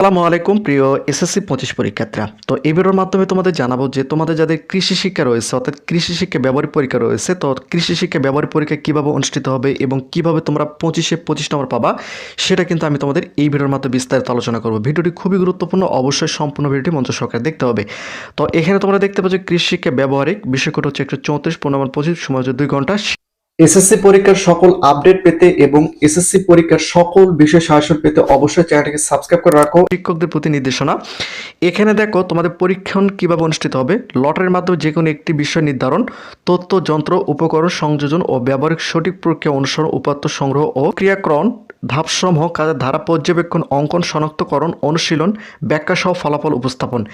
আসসালামু আলাইকুম, প্রিয় এসএসসি পঁচিশ পরীক্ষার্থীরা। তো এই ভিডিওর মাধ্যমে তোমাদের জানাব যে তোমাদের যাদের কৃষি শিক্ষা রয়েছে, অর্থাৎ কৃষি শিক্ষা ব্যবহারিক পরীক্ষা রয়েছে, তো কৃষি শিক্ষা ব্যবহারিক পরীক্ষা কীভাবে অনুষ্ঠিত হবে এবং কীভাবে তোমরা পঁচিশে পঁচিশ নম্বর পাবা, সেটা কিন্তু আমি তোমাদের এই ভিডিওর মাধ্যমে বিস্তারিত আলোচনা করব। ভিডিওটি খুবই গুরুত্বপূর্ণ, অবশ্যই সম্পূর্ণ ভিডিওটি মঞ্চ সরকার দেখতে হবে। তো এখানে তোমরা দেখতে পাচ্ছ কৃষি শিক্ষা ব্যবহারিক বিষয় কোড হচ্ছে একশো চৌত্রিশ, পনেরো পঁচিশ, সময় হচ্ছে দুই ঘণ্টা। এসএসসি পরীক্ষার সকল আপডেট পেতে এবং এসএসসি পরীক্ষার সকল বিষয় সাহায্য পেতে অবশ্যই চ্যানেলটিকে সাবস্ক্রাইব করে রাখো। শিক্ষকদের প্রতি নির্দেশনা। এখানে দেখো তোমাদের পরীক্ষণ কীভাবে অনুষ্ঠিত হবে। লটারির মাধ্যমে যে কোনো একটি বিষয় নির্ধারণ, তথ্য, যন্ত্র, উপকরণ সংযোজন ও ব্যবহারিক সঠিক প্রক্রিয়া অনুসরণ, উপাত্ত সংগ্রহ ও ক্রিয়াকরণ ধাপসমূহ কাজের ধারা পর্যবেক্ষণ, অঙ্কন, শনাক্তকরণ, অনুশীলন ব্যাখ্যা সহ ফলাফল উপস্থাপন।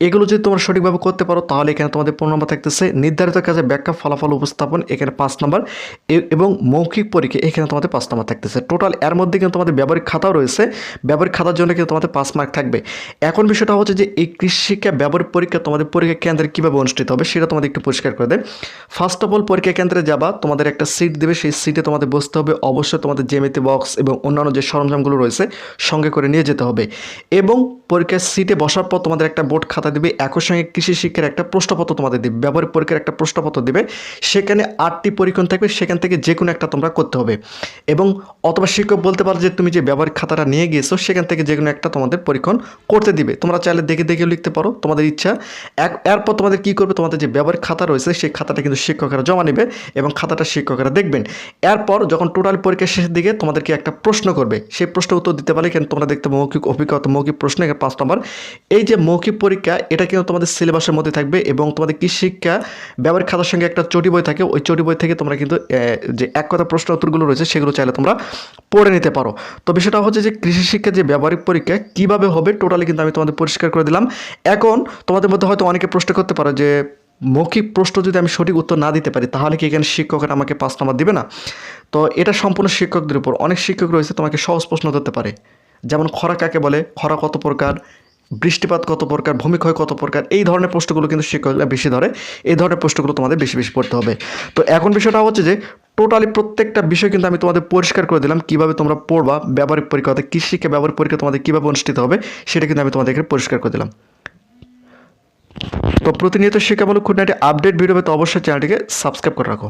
এগুলো যদি তোমরা সঠিকভাবে করতে পারো, তাহলে এখানে তোমাদের পনেরো নম্বর থাকতেছে। নির্ধারিত কাজে ব্যাখ্যা, ফলাফল উপস্থাপন, এখানে পাঁচ নম্বর। এবং মৌখিক পরীক্ষা, এখানে তোমাদের পাঁচ নম্বর থাকতেছে। টোটাল এর মধ্যে কিন্তু তোমাদের ব্যবহারিক খাতাও রয়েছে। ব্যবহারিক খাতার জন্য কিন্তু তোমাদের পাঁচ মার্ক থাকবে। এখন বিষয়টা হচ্ছে যে, এই কৃষি শিক্ষা ব্যবহারিক পরীক্ষা তোমাদের পরীক্ষা কেন্দ্রে কীভাবে অনুষ্ঠিত হবে, সেটা তোমাদের একটু পরিষ্কার করে দেয় ফার্স্ট অফ অল পরীক্ষা কেন্দ্রে যাবা, তোমাদের একটা সিট দেবে। সেই সিটে তোমাদের বসতে হবে। অবশ্যই তোমাদের জেমিতি বক্স এবং অন্যান্য যে সরঞ্জামগুলো রয়েছে, সঙ্গে করে নিয়ে যেতে হবে। এবং পরীক্ষার সিটে বসার পর তোমাদের একটা বোর্ড খাতা দিবে, একই সঙ্গে কৃষি শিক্ষার একটা প্রশ্নপত্র তোমাদের দিবে, ব্যবহারিক পরীক্ষার একটা প্রশ্নপত্র দিবে। সেখানে আটটি পরীক্ষণ থাকবে, সেখান থেকে যে কোনো একটা তোমরা করতে হবে। এবং অথবা শিক্ষক বলতে পারো যে তুমি যে ব্যবহারিক খাতাটা নিয়ে গিয়েছো, সেখান থেকে যে কোনো একটা তোমাদের পরীক্ষণ করতে দিবে। তোমরা চাইলে দেখে দেখে লিখতে পারো, তোমাদের ইচ্ছা। এক, এরপর তোমাদের কী করবে, তোমাদের যে ব্যবহারিক খাতা রয়েছে, সেই খাতাটা কিন্তু শিক্ষকেরা জমা নেবে এবং খাতাটা শিক্ষকেরা দেখবেন। এরপর যখন টোটাল পরীক্ষার শেষের দিকে তোমাদেরকে একটা প্রশ্ন করবে সেই প্রশ্ন উত্তর দিতে পারলে কিন্তু তোমরা দেখতে মৌখিক অভিজ্ঞতা, মৌখিক প্রশ্ন পাঁচ নম্বর। এই যে মৌখিক পরীক্ষা, এটা কিন্তু তোমাদের সিলেবাসের মধ্যে থাকবে এবং তোমাদের কৃষি শিক্ষা, ব্যবহারিক খাতার সঙ্গে একটা চটি বই থাকে, ওই চটি বই থেকে তোমরা কিন্তু যে এক কথা প্রশ্ন উত্তরগুলো রয়েছে, সেগুলো চাইলে তোমরা পড়ে নিতে পারো। তো বিষয়টা হচ্ছে যে কৃষি শিক্ষা যে ব্যবহারিক পরীক্ষা, কীভাবে হবে টোটালি কিন্তু আমি তোমাদের পরিষ্কার করে দিলাম। এখন তোমাদের মধ্যে হয়তো অনেকে প্রশ্ন করতে পারো যে মৌখিক প্রশ্ন যদি আমি সঠিক উত্তর না দিতে পারি, তাহলে কি এখানে শিক্ষকেরা আমাকে পাঁচ নাম্বার দিবে না? তো এটা সম্পূর্ণ শিক্ষকদের উপর। অনেক শিক্ষক রয়েছে তোমাকে সহজ প্রশ্ন ধরতে পারে। যেমন খরা কাকে বলে? খরা কত প্রকার? বৃষ্টিপাত কত প্রকার? ভূমিক্ষয় কত প্রকার? এই ধরনের প্রশ্নগুলো কিন্তু শিক্ষকরা বেশি ধরে। এই ধরনের প্রশ্নগুলো তোমাদের বেশি বেশি পড়তে হবে। তো এখন বিষয়টা হচ্ছে যে টোটালি প্রত্যেকটা বিষয় কিন্তু আমি তোমাদের পরিষ্কার করে দিলাম, কীভাবে তোমরা পড়বা, ব্যবহারিক পরীক্ষা অর্থাৎ কৃষিকে ব্যবহারিক পরীক্ষা তোমাদের কীভাবে অনুষ্ঠিত হবে, সেটা কিন্তু আমি তোমাদেরকে পরিষ্কার করে দিলাম। তো প্রতিনিয়ত শিক্ষামূলক খুঁটিনাটি আপডেট ভিডিও পেতে অবশ্যই চ্যানেলটিকে সাবস্ক্রাইব করে রাখো।